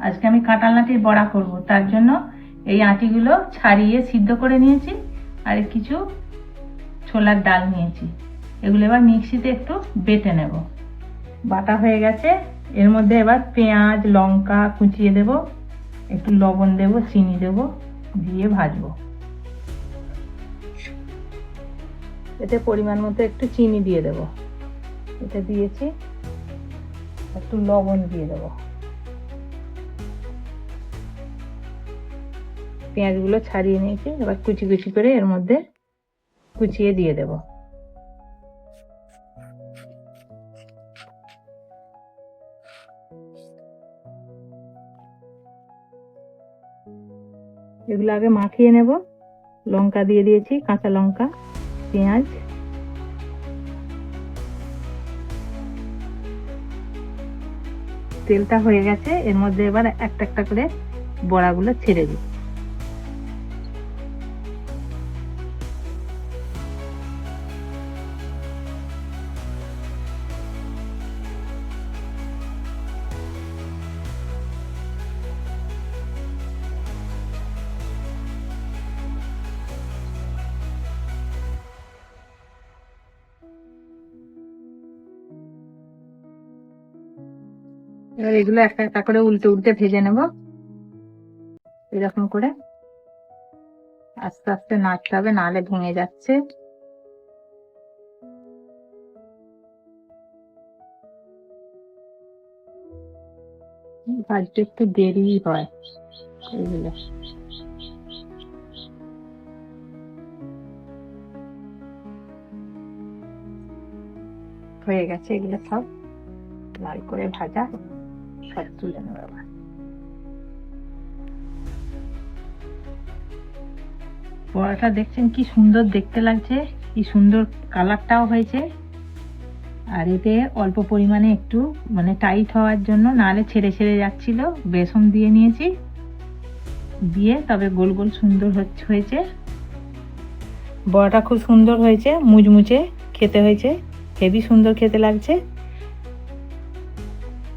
আজকে আমি কাঁঠাল নাটির বড়া করব। তার জন্য এই আটিগুলো ছাড়িয়ে সিদ্ধ করে নিয়েছি আর কিছু ছোলার ডাল নিয়েছি। এগুলো এবার মিক্সিতে একটু বেটে নেব। বাটা হয়ে গেছে। এর মধ্যে এবার পেঁয়াজ, লঙ্কা কুচিয়ে দেব। একটু লবণ দেব, চিনি দেব, দিয়ে ভাজবো। এতে পরিমাণ মতো একটু চিনি দিয়ে দেব। এটা দিয়েছি। একটু লবণ দিয়ে দেবো। পেঁয়াজগুলো ছাড়িয়ে নিয়েছি, এবার কুচি কুচি করে এর মধ্যে কুচিয়ে দিয়ে দেব। এগুলো আগে মাখিয়ে নেব। লঙ্কা দিয়ে দিয়েছি, কাঁচা লঙ্কা, পেঁয়াজ। তেলটা হয়ে গেছে, এর মধ্যে এবার একটা একটা করে বড়াগুলো ছেড়ে দিই এবার এগুলো একটা একটা করে উল্টে উল্টে ভেজে নেব। এরকম করে আস্তে আস্তে নাড়তে হবে নালে ভেঙে যাচ্ছে। ভাজতে একটু দেরি হয় এগুলো। হয়ে গেছে এগুলো সব। লাল করে ভাজা। সব তুলে নেব বড়াটা দেখছেন কি সুন্দর দেখতে লাগছে, কি সুন্দর কালারটাও হয়েছে। আর এতে অল্প পরিমাণে একটু মানে টাইট হওয়ার জন্য নালে ছেড়ে ছেড়ে যাচ্ছিল, বেসন দিয়ে নিয়েছি। দিয়ে তবে গোল গোল সুন্দর হচ্ছে, হয়েছে। বড়াটা খুব সুন্দর হয়েছে মুচমুচে খেতে হয়েছে, হেভি সুন্দর খেতে লাগছে।